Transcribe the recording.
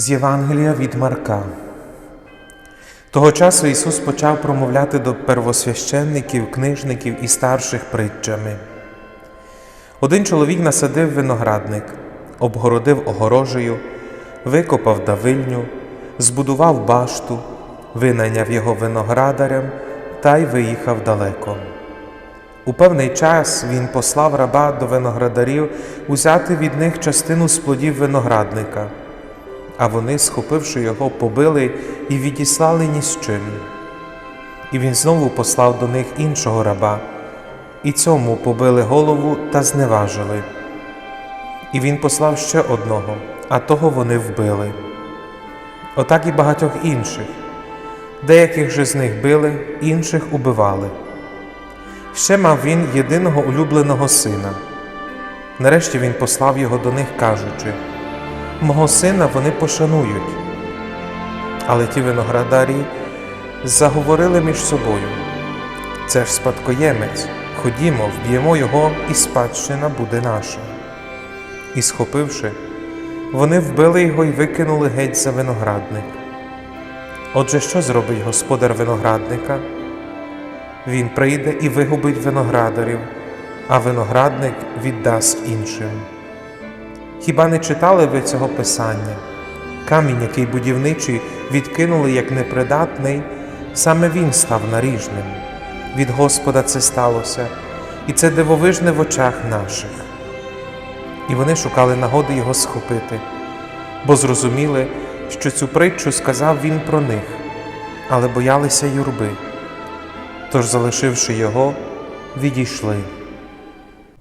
З Євангелія від Марка. Того часу Ісус почав промовляти до первосвященників, книжників і старших притчами. Один чоловік насадив виноградник, обгородив огорожею, викопав давильню, збудував башту, винайняв його виноградарям та й виїхав далеко. У певний час він послав раба до виноградарів узяти від них частину з плодів виноградника, а вони, схопивши його, побили і відіслали ні з чим. І він знову послав до них іншого раба, і цьому побили голову та зневажили. І він послав ще одного, а того вони вбили. Отак і багатьох інших. Деяких же з них били, інших убивали. Ще мав він єдиного улюбленого сина. Нарешті він послав його до них, кажучи: Мого сина вони пошанують. Але ті виноградарі заговорили між собою. Це ж спадкоємець, ходімо, вб'ємо його, і спадщина буде наша. І, схопивши, вони вбили його і викинули геть за виноградник. Отже, що зробить господар виноградника? Він прийде і вигубить виноградарів, а виноградник віддасть іншим. Хіба не читали ви цього писання? Камінь, який будівничі відкинули як непридатний, саме він став наріжним. Від Господа це сталося, і це дивовижне в очах наших. І вони шукали нагоди його схопити, бо зрозуміли, що цю притчу сказав він про них, але боялися юрби. Тож, залишивши його, відійшли.